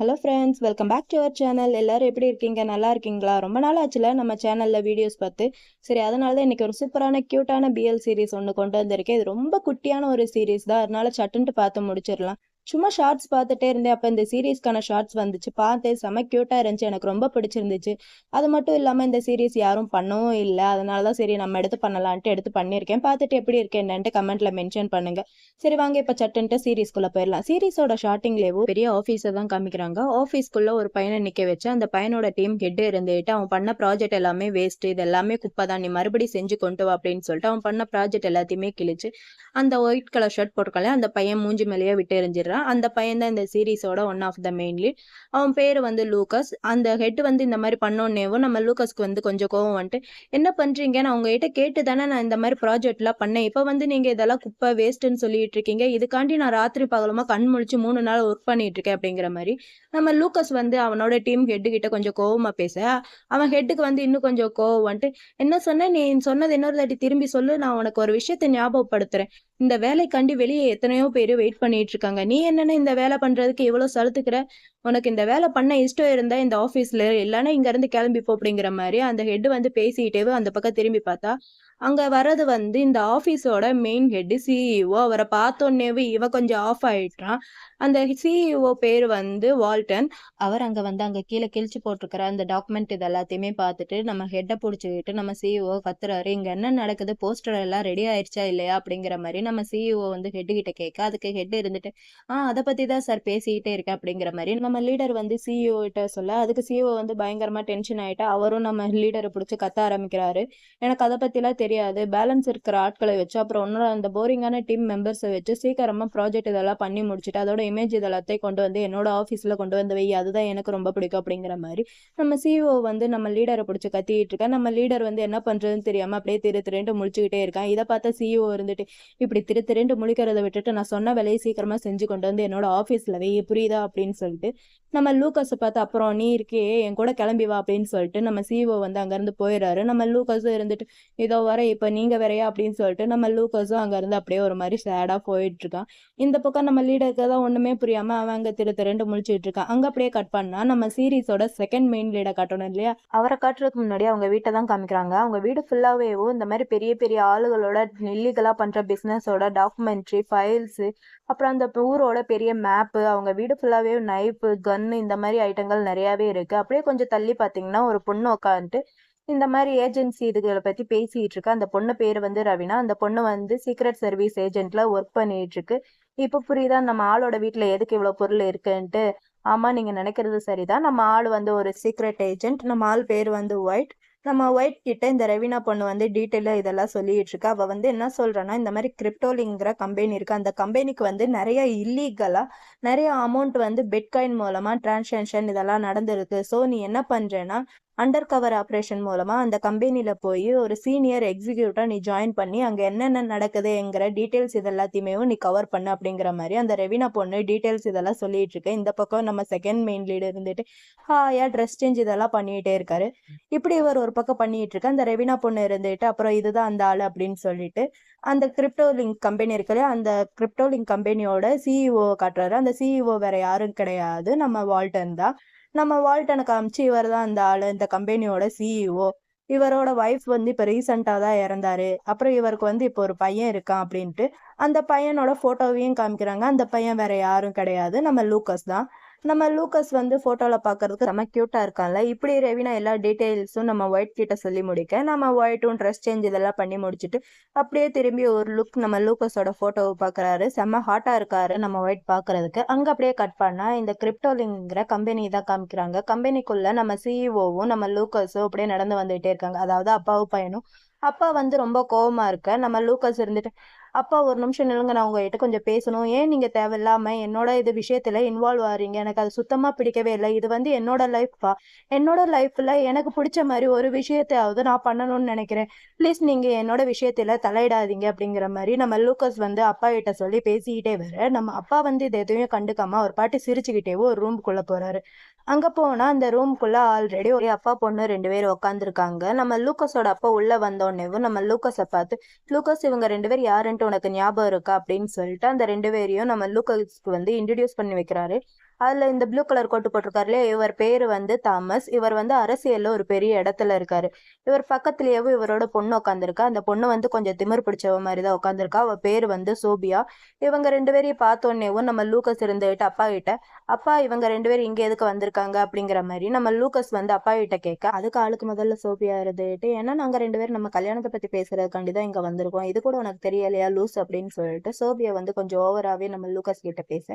Hello friends welcome back to our channel எல்லாரும் எப்படி இருக்கீங்க? நல்லா இருக்கீங்களா? ரொம்ப நாள் ஆச்சுல நம்ம சேனலில் வீடியோஸ் பார்த்து. சரி அதனால தான் இன்றைக்கி ஒரு சூப்பரான க்யூட்டான பிஎல் சீரிஸ் ஒன்று கொண்டு வந்திருக்கேன். இது ரொம்ப குட்டியான ஒரு சீரிஸ் தான். அதனால சட்டுன்ட்டு பார்த்து முடிச்சிடலாம். சும்மா ஷார்ட்ஸ் பார்த்துட்டே இருந்தேன். அப்போ இந்த சீரீஸ்க்கான ஷார்ட்ஸ் வந்துச்சு. பார்த்தேன். செம க்யூட்டாக இருந்துச்சு. எனக்கு ரொம்ப பிடிச்சிருந்துச்சு. அது மட்டும் இல்லாமல் இந்த சீரீஸ் யாரும் பண்ணவும் இல்லை. அதனால தான் சரி நம்ம எடுத்து பண்ணலான்ட்டு எடுத்து பண்ணியிருக்கேன். பார்த்துட்டு எப்படி இருக்கு என்னன்ட்டு கமெண்ட்டில் மென்ஷன் பண்ணுங்க. சரி வாங்க. இப்போ சட்டுன்ட்டு சீரீஸ்குள்ளே போயிடலாம். சீரீஸோட ஷார்ட்டிங்லேயோ பெரிய ஆஃபீஸை தான் காமிக்கிறாங்க. ஆஃபீஸ்க்குள்ளே ஒரு பையனை நிற்க வச்சு அந்த பையனோட டீம் ஹெட் இருந்துட்டு அவன் பண்ண ப்ராஜெக்ட் எல்லாமே வேஸ்ட் இது எல்லாமே குப்பை தான் நீ மறுபடியும் செஞ்சு கொண்டு வா அப்படின்னு சொல்லிட்டு அவன் பண்ண ப்ராஜெக்ட் எல்லாத்தையுமே கிழிச்சு அந்த ஒயிட் கலர் ஷர்ட் போட்டுக்கல அந்த பையன் மூஞ்சி மேலேயே விட்டு எறிஞ்சிடுறான் அந்த பையன் தான் இந்த சீரீஸோட one of the main lead அவன் பேர் வந்து லூக்கஸ் அந்த ஹெட் வந்து இந்த மாதிரி பண்ணோன்னேவும் நம்ம லூக்கஸ்க்கு வந்து கொஞ்சம் கோவம் வந்துட்டு என்ன பண்ணுறீங்க நான் உங்ககிட்ட கேட்டு தானே நான் இந்த மாதிரி ப்ராஜெக்ட்லாம் பண்ணேன். இப்போ வந்து நீங்கள் இதெல்லாம் குப்பை வேஸ்ட்டுன்னு சொல்லிட்டு இருக்கீங்க. இதுக்காண்டி நான் ராத்திரி பகலமாக கண் முழிச்சு மூணு நாள் ஒர்க் பண்ணிட்டு இருக்கேன் அப்படிங்கிற மாதிரி நம்ம லூக்கஸ் வந்து அவனோட டீம் ஹெட்டு கிட்ட கொஞ்சம் கோவமாக பேச அவன் ஹெட்டுக்கு வந்து இன்னும் கொஞ்சம் கோவம் வந்துட்டு என்ன சொன்ன? நீ சொன்னது இன்னொரு தாட்டி திரும்பி சொல்லு. நான் உனக்கு ஒரு விஷயத்தை ஞாபகப்படுத்துறேன். இந்த வேலைக்காண்டி வெளியே எத்தனையோ பேர் வெயிட் பண்ணிட்டு இருக்காங்க. நீ என்னென்ன இந்த வேலை பண்றதுக்கு எவ்வளோ சலுத்துக்கிற? உனக்கு இந்த வேலை பண்ண இஷ்டம் இருந்தா இந்த ஆஃபீஸில் இல்லைன்னா இங்க இருந்து கிளம்பி அப்படிங்கிற மாதிரி அந்த ஹெட் வந்து பேசிக்கிட்டே அந்த பக்கம் திரும்பி பார்த்தா அங்கே வர்றது வந்து இந்த ஆஃபீஸோட மெயின் ஹெட்டு சிஇஓ அவரை பார்த்தோன்னேவே இவ கொஞ்சம் ஆஃப் ஆயிட்டான் அந்த சிஇஓ பேர் வந்து வால்டன். அவர் அங்கே வந்து அங்கே கீழே கிழிச்சு போட்டிருக்கிற அந்த டாக்குமெண்ட் இது எல்லாத்தையுமே பார்த்துட்டு நம்ம ஹெட்டை பிடிச்சிக்கிட்டு நம்ம சிஇஓ கத்துறாரு. இங்கே என்ன நடக்குது? போஸ்டர் எல்லாம் ரெடி ஆயிடுச்சா இல்லையா? அப்படிங்கிற மாதிரி நம்ம சிஇஓ வந்து ஹெட்டுக்கிட்ட கிட்ட கேட்க அதுக்கு ஹெட் இருந்துட்டு ஆ அதை பற்றி தான் சார் பேசிக்கிட்டே இருக்கேன் அப்படிங்கிற மாதிரி நம்ம லீடர் வந்து சிஇஓ கிட்ட சொல்ல அதுக்கு சிஇஓ வந்து பயங்கரமாக டென்ஷன் ஆகிட்டு அவரும் நம்ம லீடரை பிடிச்சி கத்த ஆரம்பிக்கிறாரு. எனக்கு அதை பற்றிலாம் தெரியாது. பேலன்ஸ் இருக்கிற ஆட்களை வச்சு அப்புறம் இன்னொரு அந்த போரிங்கான டீம் மெம்பர்ஸை வச்சு சீக்கிரமாக ப்ராஜெக்ட் இதெல்லாம் பண்ணி முடிச்சுட்டு அதோட இமேஜ் இதெல்லாத்தையும் கொண்டு வந்து என்னோட ஆஃபீஸில் கொண்டு வந்து வை. அதுதான் எனக்கு ரொம்ப பிடிக்கும் அப்படிங்கிற மாதிரி. நம்ம சிஇஓ வந்து நம்ம லீடரை பிடிச்சி கத்திட்டு இருக்கா நம்ம லீடர் வந்து என்ன பண்ணுறதுன்னு தெரியாமல் அப்படியே திரு திருண்டு முழிச்சுக்கிட்டே இருக்கான். இதை பார்த்தா சிஇஓ இருந்துட்டு இப்படி திரு திருண்டு முழிக்கிறத விட்டுட்டு நான் சொன்ன வேலையை சீக்கிரமாக செஞ்சு கொண்டு வந்து என்னோட ஆஃபீஸில் வை. புரியுதா? அப்படின்னு சொல்லிட்டு நம்ம லூக்கஸை பார்த்து அப்புறம் நீ இருக்கே என் கூட கிளம்பி வா அப்படின்னு சொல்லிட்டு நம்ம சிஓ வந்து அங்கேருந்து போயிடுறாரு. நம்ம லூக்கஸும் இருந்துட்டு இதோ வர இப்போ நீங்கள் வரையா அப்படின்னு சொல்லிட்டு நம்ம லூக்கஸும் அங்கேருந்து அப்படியே ஒரு மாதிரி சேடாக போயிட்டு இருக்கான். இந்த பக்கம் நம்ம லீடருக்கு தான் ஒன்றுமே புரியாமல் அவன் அங்கே திரு திரண்டு முழிச்சிட்டு இருக்கான். அங்கே அப்படியே கட் பண்ணா நம்ம சீரீஸோட செகண்ட் மெயின் லீடை காட்டணும் இல்லையா? அவரை காட்டுறதுக்கு முன்னாடி அவங்க வீட்டை தான் காமிக்கிறாங்க. அவங்க வீடு ஃபுல்லாகவே இந்த மாதிரி பெரிய பெரிய ஆளுகளோட இல்லீகலாக பண்ணுற பிஸ்னஸோட டாக்குமெண்ட்ரி ஃபைல்ஸு அப்புறம் அந்த ஊரோட பெரிய மேப்பு அவங்க வீடு ஃபுல்லாகவே நைஃபு கன்னு இந்த மாதிரி ஐட்டங்கள் நிறையாவே இருக்கு. அப்படியே கொஞ்சம் தள்ளி பார்த்தீங்கன்னா ஒரு பொண்ணு உட்காந்துட்டு இந்த மாதிரி ஏஜென்சி இதுகளை பற்றி பேசிகிட்டு இருக்கு அந்த பொண்ணு பேர் வந்து ரவினா. அந்த பொண்ணு வந்து சீக்ரெட் சர்வீஸ் ஏஜென்ட்ல ஒர்க் பண்ணிட்டு இருக்கு. இப்போ புரியுதா? நம்ம ஆளோட வீட்டில் எதுக்கு இவ்வளோ பொருள் இருக்குன்ட்டு? ஆமாம் நீங்கள் நினைக்கிறது சரிதான். நம்ம ஆள் வந்து ஒரு சீக்ரெட் ஏஜென்ட் நம்ம ஆள் பேர் வந்து ஒயிட் நம்ம ஒயிட் கிட்ட இந்த ரெவினா பொண்ணு வந்து டீட்டெயிலாக இதெல்லாம் சொல்லிட்டு இருக்கா. அவள் வந்து என்ன சொல்கிறான்னா இந்த மாதிரி கிரிப்டோலிங்கிற கம்பெனி இருக்குது அந்த கம்பெனிக்கு வந்து நிறைய இல்லீகலாக நிறைய அமௌண்ட் வந்து பெட்காயின் மூலமாக டிரான்சாக்ஷன் இதெல்லாம் நடந்திருக்கு. ஸோ நீ என்ன பண்ணுறேன்னா அண்டர் கவர் ஆப்ரேஷன் மூலமாக அந்த கம்பெனியில் போய் ஒரு சீனியர் எக்ஸிக்யூட்டாக நீ ஜாயின் பண்ணி அங்கே என்னென்ன நடக்குதுங்கிற டீட்டெயில்ஸ் இது எல்லாத்தையுமே நீ கவர் பண்ண அப்படிங்கிற மாதிரி அந்த ரெவினா பொண்ணு டீட்டெயில்ஸ் இதெல்லாம் சொல்லிட்டு இருக்கு. இந்த பக்கம் நம்ம செகண்ட் மெயின் லீடு இருந்துட்டு ஹாயா ட்ரெஸ் சேஞ்ச் இதெல்லாம் பண்ணிகிட்டே இருக்காரு. இப்படி இவர் ஒரு பக்கம் பண்ணிட்டு இருக்கு அந்த ரெவினா பொண்ணு இருந்துட்டு அப்புறம் இதுதான் அந்த ஆள் அப்படின்னு சொல்லிட்டு அந்த கிரிப்டோ லிங்க் கம்பெனி இருக்குல்ல அந்த கிரிப்டோ லிங்க் கம்பெனியோட சிஇஓ காட்டுறாரு. அந்த சிஇஓ வேற யாரும் கிடையாது நம்ம வால்டன் தான். நம்ம வால்டனுக்கு காமிச்சு இவர் தான் இந்த ஆள் இந்த கம்பெனியோட சிஇஓ இவரோட ஒய்ஃப் வந்து இப்போ ரீசெண்டாக தான் இறந்தாரு. அப்புறம் இவருக்கு வந்து இப்போ ஒரு பையன் இருக்கான் அப்படின்ட்டு அந்த பையனோட ஃபோட்டோவையும் காமிக்கிறாங்க. அந்த பையன் வேற யாரும் கிடையாது. நம்ம லூக்கஸ் தான். நம்ம லூக்கஸ் வந்து ஃபோட்டோவில் பார்க்கறதுக்கு ரொம்ப க்யூட்டாக இருக்கான்ல. இப்படி ரெவினா எல்லா டீட்டெயில்ஸும் நம்ம ஒயிட் கிட்ட சொல்லி முடிக்க நம்ம ஒயிட்டும் ட்ரெஸ் சேஞ்ச் இதெல்லாம் பண்ணி முடிச்சுட்டு அப்படியே திரும்பி ஒரு லுக் நம்ம லூக்கஸோட ஃபோட்டோவை பார்க்குறாரு செம்ம ஹாட்டாக இருக்காரு நம்ம ஒயிட் பார்க்கறதுக்கு அங்கே அப்படியே கட் பண்ணால் இந்த கிரிப்டோலிங்கிற கம்பெனி தான் காமிக்கிறாங்க. கம்பெனிக்குள்ளே நம்ம சிஇஓவும் நம்ம லூக்கஸும் அப்படியே நடந்து வந்துகிட்டே இருக்காங்க. அதாவது அப்பாவும் பையனும். அப்பா வந்து ரொம்ப கோவமா இருக்க நம்ம லூக்கஸ் இருந்துட்டு அப்பா ஒரு நிமிஷம் நில்லுங்க நான் உங்ககிட்ட கொஞ்சம் பேசணும். ஏன் நீங்கள் தேவையில்லாமல் என்னோட இது விஷயத்தில் இன்வால்வ் ஆகிறீங்க எனக்கு அது சுத்தமாக பிடிக்கவே இல்லை. இது வந்து என்னோட லைஃப்பா என்னோட லைஃப்பில் எனக்கு பிடிச்ச மாதிரி ஒரு விஷயத்தையாவது நான் பண்ணணும்னு நினைக்கிறேன். ப்ளீஸ் நீங்கள் என்னோட விஷயத்தில் தலையிடாதீங்க அப்படிங்கிற மாதிரி நம்ம லூக்கஸ் வந்து அப்பா கிட்ட சொல்லி பேசிக்கிட்டே வர நம்ம அப்பா வந்து இது எதுவும் கண்டுக்காம ஒரு பாட்டு சிரிச்சுக்கிட்டே ஒரு ரூம்குள்ள போகிறாரு அங்க போனா அந்த ரூம்குள்ள ஆல்ரெடி ஒரே அப்பா பொண்ணு ரெண்டு பேரும் உட்காந்துருக்காங்க நம்ம லூக்கஸோட அப்பா உள்ள வந்தோடனேவும் நம்ம லூக்கஸை பார்த்து லூக்கஸ் இவங்க ரெண்டு பேர் யாருன்ட்டு உனக்கு ஞாபகம் இருக்கா? அப்படின்னு சொல்லிட்டு அந்த ரெண்டு பேரையும் நம்ம லூக்கஸ்க்கு வந்து இன்ட்ரடியூஸ் பண்ணி வைக்கிறாரு. அதில் இந்த ப்ளூ கலர் கோட்டு போட்டிருக்காருலே இவர் பேர் வந்து தாமஸ். இவர் வந்து அரசியலில் ஒரு பெரிய இடத்துல இருக்காரு. இவர் பக்கத்துலேயேவும் இவரோட பொண்ணு உட்காந்துருக்கா அந்த பொண்ணு வந்து கொஞ்சம் திமிர் பிடிச்சவ மாதிரி தான் உட்காந்துருக்கா அவள் பேர் வந்து சோபியா. இவங்க ரெண்டு பேரையும் பார்த்தோன்னேவும் நம்ம லூக்கஸ் இருந்துகிட்டு அப்பா கிட்ட அப்பா இவங்க ரெண்டு பேரும் இங்கே எதுக்கு வந்திருக்காங்க? அப்படிங்கிற மாதிரி நம்ம லூக்கஸ் வந்து அப்பா கிட்ட கேட்க அதுக்கு ஆளுக்கு முதல்ல சோபியா இருந்துட்டு ஏன்னா நாங்கள் ரெண்டு பேரும் நம்ம கல்யாணத்தை பற்றி பேசுறதுக்காண்டி தான் இங்கே வந்திருக்கோம். இது கூட உனக்கு தெரியலையா லூஸ்? அப்படின்னு சொல்லிட்டு சோபியா வந்து கொஞ்சம் ஓவராகவே நம்ம லூக்கஸ் கிட்ட பேச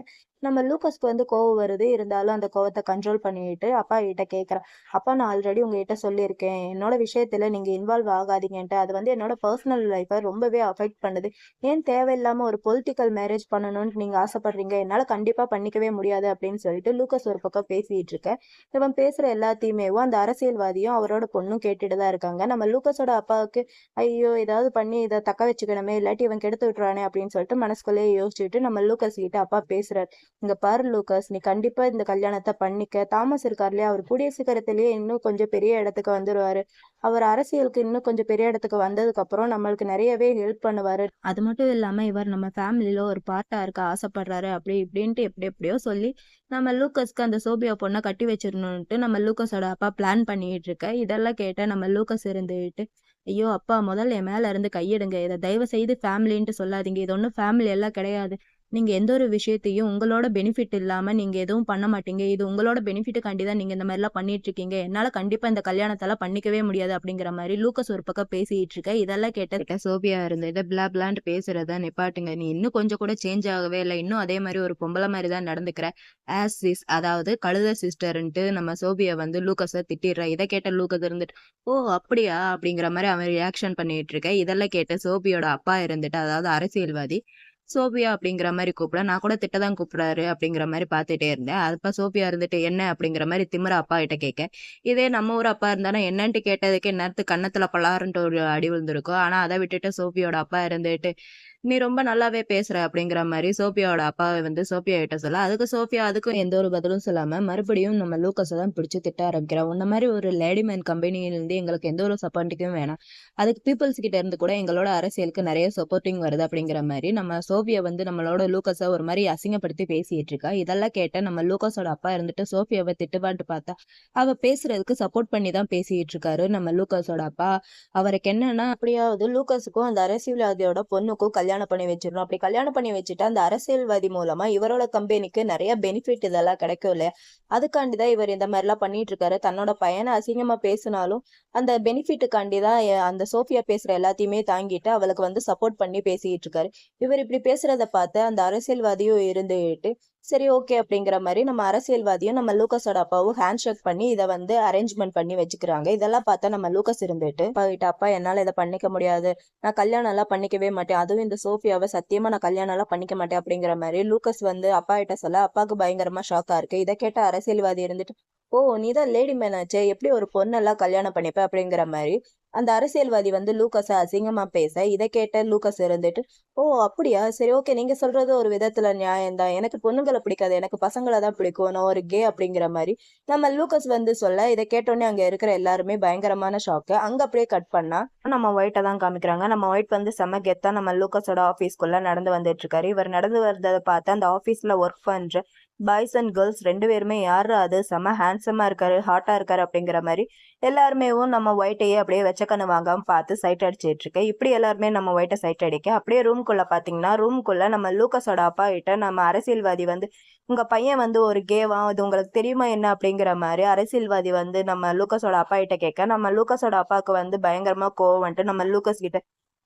நம்ம லூக்கஸ்க்கு வந்து கோவம் வருது. இருந்தாலும் அந்த கோவத்தை கண்ட்ரோல் பண்ணிட்டு அப்பா கிட்ட கேட்குறேன். அப்பா நான் ஆல்ரெடி உங்ககிட்ட சொல்லியிருக்கேன். என்னோட விஷயத்துல நீங்க இன்வால்வ் ஆகாதீங்கன்ட்டு. அது வந்து என்னோட பர்சனல் லைஃப்பை ரொம்பவே அஃபெக்ட் பண்ணுது. ஏன் தேவையில்லாம ஒரு பொலிட்டிக்கல் மேரேஜ் பண்ணணும்னு நீங்க ஆசைப்படுறீங்க? என்னால கண்டிப்பா பண்ணிக்கவே முடியாது. அப்படின்னு சொல்லிட்டு லூக்கஸ் ஒரு பக்கம் பேசிட்டு இருக்கேன். இவன் பேசுற எல்லாத்தையுமேவும் அந்த அரசியல்வாதியும் அவரோட பொண்ணும் கேட்டுட்டு தான் இருக்காங்க. நம்ம லூக்கஸோட அப்பாவுக்கு ஐயோ ஏதாவது பண்ணி இதை தக்க வச்சுக்கணுமே இல்லாட்டி இவன் கெடுத்து விட்டுறானே அப்படின்னு சொல்லிட்டு மனசுக்குள்ளேயே யோசிச்சுட்டு நம்ம லூக்கஸ் கிட்ட அப்பா பேசுறாரு. இங்க பாரு லூக்கஸ் நீ கண்டிப்பா இந்த கல்யாணத்தை பண்ணிக்க. தாமஸ் இருக்கார் இல்லையா அவர் கூடிய சீக்கிரத்திலேயே இன்னும் கொஞ்சம் பெரிய இடத்துக்கு வந்துருவாரு. அவர் அரசியலுக்கு இன்னும் கொஞ்சம் பெரிய இடத்துக்கு வந்ததுக்கு அப்புறம் நம்மளுக்கு நிறையவே ஹெல்ப் பண்ணுவாரு. அது மட்டும் இல்லாம இவர் நம்ம ஃபேமிலியில ஒரு பார்ட்டா இருக்க ஆசைப்படுறாரு. அப்படி இப்படின்ட்டு எப்படி எப்படியோ சொல்லி நம்ம லூக்கஸ்க்கு அந்த சோபியா பொண்ணை கட்டி வச்சிடணும்ட்டு நம்ம லூக்கஸோட அப்பா பிளான் பண்ணிட்டு இருக்க. இதெல்லாம் கேட்ட நம்ம லூக்கஸ் இருந்துட்டு ஐயோ அப்பா முதல்ல என் மேல இருந்து கையிடுங்க. இதை தயவு செய்து ஃபேமிலின்ட்டு சொல்லாதீங்க. இது ஒன்றும் ஃபேமிலி எல்லாம் கிடையாது. நீங்கள் எந்த ஒரு விஷயத்தையும் உங்களோட பெனிஃபிட் இல்லாமல் நீங்கள் எதுவும் பண்ண மாட்டீங்க. இது உங்களோட பெனிஃபிட்டுக்காண்டி தான் நீங்கள் இந்த மாதிரிலாம் பண்ணிட்டு இருக்கீங்க என்னால் கண்டிப்பாக இந்த கல்யாணத்தெல்லாம் பண்ணிக்கவே முடியாது அப்படிங்கிற மாதிரி லூக்கஸ் ஒரு பக்கம் பேசிட்டு இருக்க இதெல்லாம் கேட்ட சோபியா இருந்து இதை பிளா பிளான்ட்டு பேசுறத நிப்பாட்டுங்க. நீ இன்னும் கொஞ்சம் கூட சேஞ்ச் ஆகவே இல்லை. இன்னும் அதே மாதிரி ஒரு பொம்பளை மாதிரி தான் நடந்துக்கிற. ஆஸ் சிஸ் அதாவது கழுத சிஸ்டர்ன்ட்டு நம்ம சோபியா வந்து லூக்கஸை திட்டிடுற. இதை கேட்ட லூக்கஸ் இருந்துட்டு ஓ அப்படியா? அப்படிங்கிற மாதிரி அவன் ரியாக்ஷன் பண்ணிட்டு இருக்க இதெல்லாம் கேட்ட சோபியோட அப்பா இருந்துட்டு அதாவது அரசியல்வாதி சோபியா அப்படிங்கிற மாதிரி கூப்பிட நான் கூட திட்ட தான் கூப்பிடாரு அப்படிங்கிற மாதிரி பார்த்துட்டே இருந்தேன். அப்போ சோபியா இருந்துட்டு என்ன? அப்படிங்கிற மாதிரி திமிர அப்பா கிட்ட கேட்க இதே நம்ம ஊர் அப்பா இருந்தானா என்னன்ட்டு கேட்டதுக்கு நேரத்து கன்னத்துல பலாருன்ட்டு ஒரு அடி விழுந்திருக்கும். ஆனா அதை விட்டுட்டு சோபியோட அப்பா இருந்துட்டு நீ ரொம்ப நல்லாவே பேசுற அப்படிங்கிற மாதிரி சோபியாவோட அப்பாவை வந்து சோபியா கிட்ட சொல்ல. அதுக்கு சோபியா அதுக்கும் எந்த ஒரு பதிலும் சொல்லாம மறுபடியும் நம்ம லூக்கஸை தான் பிடிச்சு திட்ட ஆரம்பிக்கிறோம் உன்ன மாதிரி ஒரு லேடி மேன் கம்பெனியிலிருந்து எங்களுக்கு எந்த ஒரு சப்போர்ட்டிக்கும் வேணாம். அதுக்கு பீப்புள்ஸ் கிட்ட இருந்து கூட எங்களோட அரசியலுக்கு நிறைய சப்போர்ட்டிங் வருது அப்படிங்கிற மாதிரி நம்ம சோபியா வந்து நம்மளோட லூக்கஸை ஒரு மாதிரி அசிங்கப்படுத்தி பேசிட்டு இருக்கா. இதெல்லாம் கேட்ட நம்ம லூக்கஸோட அப்பா இருந்துட்டு சோபியாவை திட்டுவான்ட்டு பார்த்தா அவ பேசுறதுக்கு சப்போர்ட் பண்ணி தான் பேசிட்டு இருக்காரு நம்ம லூக்கஸோட அப்பா. அவருக்கு என்னன்னா அப்படியாவது லூக்கஸுக்கும் அந்த அரசியல்வாதியோட பொண்ணுக்கும் கல்யாணம் கல்யாணம் பண்ணி வச்சிடணும். அப்படி கல்யாணம் பண்ணி வச்சுட்டு அந்த அரசியல்வாதி மூலமா இவரோட கம்பெனிக்கு நிறைய பெனிஃபிட் இதெல்லாம் கிடைக்கும் இல்லையா? அதுக்காண்டி தான் இவர் இந்த மாதிரிலாம் பண்ணிட்டு இருக்காரு. தன்னோட பையனை அசிங்கமா பேசினாலும் அந்த பெனிஃபிட்டுக்காண்டி தான் அந்த சோஃபியா பேசுற எல்லாத்தையுமே தாங்கிட்டு அவளுக்கு வந்து சப்போர்ட் பண்ணி பேசிட்டு இருக்காரு. இவர் இப்படி பேசுறத பார்த்து அந்த அரசியல்வாதியும் இருந்துட்டு சரி ஓகே அப்படிங்கிற மாதிரி நம்ம அரசியல்வாதியும் நம்ம லூக்கஸோட அப்பாவும் ஹேண்ட் ஷேக் பண்ணி இதை வந்து அரேஞ்ச்மெண்ட் பண்ணி வச்சுக்கிறாங்க. இதெல்லாம் பார்த்தா நம்ம லூக்கஸ் இருந்துட்டு அப்பா கிட்ட அப்பா என்னால் இதை பண்ணிக்க முடியாது. நான் கல்யாணம் எல்லாம் பண்ணிக்கவே மாட்டேன். அதுவும் இந்த சோஃபியாவை சத்தியமா நான் கல்யாணம் எல்லாம் பண்ணிக்க மாட்டேன். அப்படிங்கிற மாதிரி லூக்கஸ் வந்து அப்பா கிட்ட சொல்ல அப்பாவுக்கு பயங்கரமா ஷாக்கா இருக்கு. இதை கேட்ட அரசியல்வாதி இருந்துட்டு ஓ நீ தான் லேடி மேனாச்சே எப்படி ஒரு பொண்ணெல்லாம் கல்யாணம் பண்ணிப்ப? அப்படிங்கிற மாதிரி அந்த அரசியல்வாதி வந்து லூக்கஸை அசிங்கமா பேச இதை கேட்ட லூக்கஸ் இருந்துட்டு ஓ அப்படியா? சரி ஓகே நீங்க சொல்றது ஒரு விதத்துல நியாயம்தான் எனக்கு பொண்ணுங்களை பிடிக்காது எனக்கு பசங்களை தான் பிடிக்கும். நான் ஒரு கே அப்படிங்கிற மாதிரி நம்ம லூக்கஸ் வந்து சொல்ல இதை கேட்டோடனே அங்க இருக்கிற எல்லாருமே பயங்கரமான ஷாக்கு அங்க அப்படியே கட் பண்ணா நம்ம ஒயிட்டை தான் காமிக்கிறாங்க. நம்ம ஒயிட் வந்து செம கெத்தா நம்ம லூக்கஸோட ஆஃபீஸ்க்குள்ள நடந்து வந்துட்டு இருக்காரு. இவர் நடந்து வந்ததை பார்த்து அந்த ஆஃபீஸ்ல ஒர்க் பண்ற பாய்ஸ் அண்ட் கேர்ள்ஸ் ரெண்டு பேருமே யார் அது? செம ஹேண்ட்ஸமாக இருக்காரு ஹாட்டாக இருக்காரு அப்படிங்கிற மாதிரி எல்லாருமேவும் நம்ம ஒயிட்டையே அப்படியே வெச்ச கண்ணு வாங்காம பார்த்து சைட் அடிச்சிட்டு இருக்கேன். இப்படி எல்லாருமே நம்ம ஒயிட்டை சைட் அடிக்க அப்படியே ரூம்குள்ள பார்த்தீங்கன்னா ரூம்குள்ள நம்ம லூக்கஸோட அப்பா கிட்ட நம்ம அரசியல்வாதி வந்து உங்க பையன் வந்து ஒரு கேவா அது உங்களுக்கு தெரியுமா என்ன? அப்படிங்கிற மாதிரி அரசியல்வாதி வந்து நம்ம லூக்கஸோட அப்பா கிட்ட கேட்க நம்ம லூக்கஸோட அப்பாவுக்கு வந்து பயங்கரமா கோவம் வந்துட்டு நம்ம லூக்கஸ் கிட்ட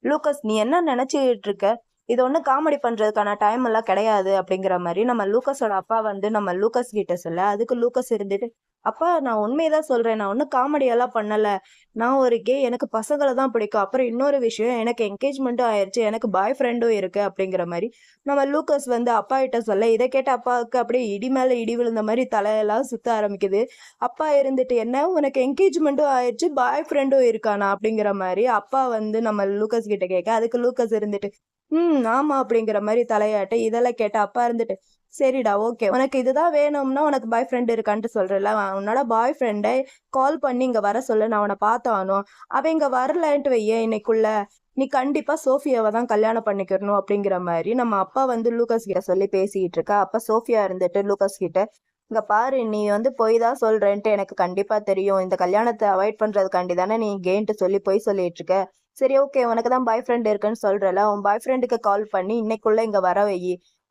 லூக்கஸ் நீ என்ன நினச்சிக்கிட்டு இருக்க? இது ஒன்றும் காமெடி பண்ணுறதுக்கான டைம் எல்லாம் கிடையாது அப்படிங்கிற மாதிரி நம்ம லூக்கஸோட அப்பா வந்து நம்ம லூக்கஸ் கிட்ட சொல்ல அதுக்கு லூக்கஸ் இருந்துட்டு அப்பா நான் உண்மையதான் சொல்றேன். நான் ஒன்றும் காமெடியெல்லாம் பண்ணலை. நான் ஒரு கே எனக்கு பசங்களை தான் பிடிக்கும். அப்புறம் இன்னொரு விஷயம் எனக்கு என்கேஜ்மெண்ட்டும் ஆயிடுச்சு எனக்கு பாய் ஃப்ரெண்டும் இருக்கு. அப்படிங்கிற மாதிரி நம்ம லூக்கஸ் வந்து அப்பா கிட்ட சொல்ல இதை கேட்ட அப்பாவுக்கு அப்படியே இடி மேலே இடி விழுந்த மாதிரி தலையெல்லாம் சுத்த ஆரம்பிக்குது. அப்பா இருந்துட்டு என்ன? உனக்கு என்கேஜ்மெண்ட்டும் ஆயிடுச்சு பாய் ஃப்ரெண்டும் இருக்கானா? அப்படிங்கிற மாதிரி அப்பா வந்து நம்ம லூக்கஸ் கிட்ட கேட்க அதுக்கு லூக்கஸ் இருந்துட்டு ம் ஆமா அப்படிங்கிற மாதிரி தலையாட்டு இதெல்லாம் கேட்ட அப்பா இருந்துட்டு சரிடா ஓகே உனக்கு இதுதான் வேணும்னா உனக்கு பாய் ஃப்ரெண்ட் இருக்கான்ட்டு சொல்றல உன்னோட பாய் ஃப்ரெண்டை கால் பண்ணி இங்க வர சொல்லு நான் அவனை பார்த்தானோ அவன் இங்க வரலன்ட்டு வையே இன்னைக்குள்ள நீ கண்டிப்பா சோஃபியாவை தான் கல்யாணம் பண்ணிக்கிறணும் அப்படிங்கிற மாதிரி நம்ம அப்பா வந்து லூக்கஸ் கிட்ட சொல்லி பேசிக்கிட்டு இருக்கா. அப்ப சோஃபியா இருந்துட்டு லூக்கஸ் கிட்ட இங்க பாரு நீ வந்து பொய் தான் சொல்றேன்ட்டு எனக்கு கண்டிப்பா தெரியும். இந்த கல்யாணத்தை அவாய்ட் பண்றதுக்காண்டி தானே நீ கேன்ட்டு சொல்லி பொய் சொல்லிட்டு இருக்க. சரி ஓகே உனக்கு தான் பாய் ஃப்ரெண்ட் இருக்குன்னு சொல்றல உன் பாய் ஃப்ரெண்டுக்கு கால் பண்ணி இன்னைக்குள்ள இங்க வர வை.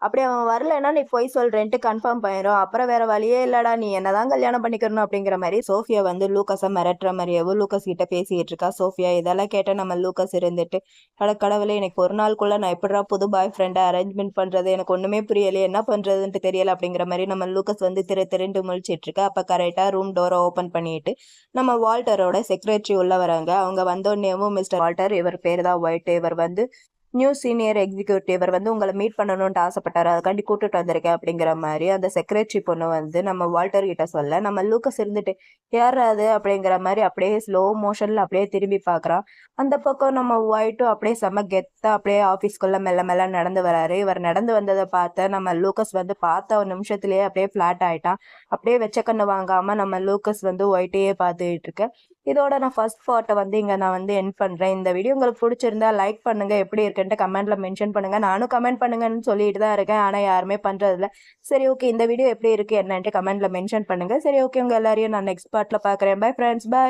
அப்படி அவன் வரலைன்னா நீ பொய் சொல்றேன்ட்டு கன்ஃபார்ம் பண்ணிடும் அப்புறம் வேற வழியே இல்லடா நீ என்னதான் கல்யாணம் பண்ணிக்கணும் அப்படிங்கிற மாதிரி சோஃபியா வந்து லூக்கஸை மிரட்டுற மாதிரியாவும் லூக்கஸ் கிட்ட பேசிட்டு இருக்கா. சோஃபியா இதெல்லாம் கேட்ட நம்ம லூக்கஸ் இருந்துட்டு கட கடவுளே எனக்கு ஒரு நாளுக்குள்ள நான் எப்படிடா புது பாய் ஃப்ரெண்டை அரேஞ்ச்மெண்ட் பண்றது? எனக்கு ஒண்ணுமே புரியலையே என்ன பண்றதுன்ட்டு தெரியல அப்படிங்கிற மாதிரி நம்ம லூக்கஸ் வந்து திரு திருண்டு முழிச்சிட்டு இருக்கா. அப்ப கரெக்டா ரூம் டோரை ஓபன் பண்ணிட்டு நம்ம வால்டரோட செக்ரட்டரி உள்ள வராங்க. அவங்க வந்தோடனேவும் மிஸ்டர் வால்டர் இவர் பேர் தான் ஒயிட் இவர் வந்து நியூ சீனியர் எக்ஸிக்யூட்டிவ் வந்து உங்களை மீட் பண்ணணும்ட்டு ஆசைப்பட்டாரு. அதுக்காண்டி கூட்டிட்டு வந்திருக்கேன் அப்படிங்கிற மாதிரி அந்த செக்ரட்டரி பொண்ணு வந்து நம்ம வால்டர் கிட்ட சொல்ல நம்ம லூக்கஸ் இருந்துட்டு யார் அது? அப்படிங்கிற மாதிரி அப்படியே ஸ்லோ மோஷன்ல அப்படியே திரும்பி பார்க்குறான் அந்த பக்கம் நம்ம ஒயிட்டும் அப்படியே செம்ம கெத்தா அப்படியே ஆஃபீஸ்க்குள்ள மெல்ல மெல்ல நடந்து வராரு. இவர் நடந்து வந்ததை பார்த்த நம்ம லூக்கஸ் வந்து பார்த்த ஒரு நிமிஷத்துலயே அப்படியே ஃபிளாட் ஆயிட்டான். அப்படியே வெச்ச கண்ணு வாங்காம நம்ம லூக்கஸ் வந்து ஒயிட்டையே பார்த்துக்கிட்டு இருக்கேன் இதோட நான் ஃபர்ஸ்ட் ஃபார்ட்டை வந்து இங்கே நான் வந்து என் பண்ணுறேன் இந்த வீடியோ உங்களுக்கு பிடிச்சிருந்தா லைக் பண்ணுங்க. எப்படி இருக்குன்ட்டு கமெண்ட்ல மென்ஷன் பண்ணுங்க. நானும் கமெண்ட் பண்ணுங்கன்னு சொல்லிட்டு தான் இருக்கேன். ஆனால் யாருமே பண்ணுறதில்ல சரி ஓகே இந்த வீடியோ எப்படி இருக்கு என்னன்ட்டு கமெண்ட்ல மென்ஷன் பண்ணுங்க. சரி ஓகே உங்க எல்லாரையும் நான் நெக்ஸ்ட் பார்ட்ல பார்க்குறேன். Bye friends by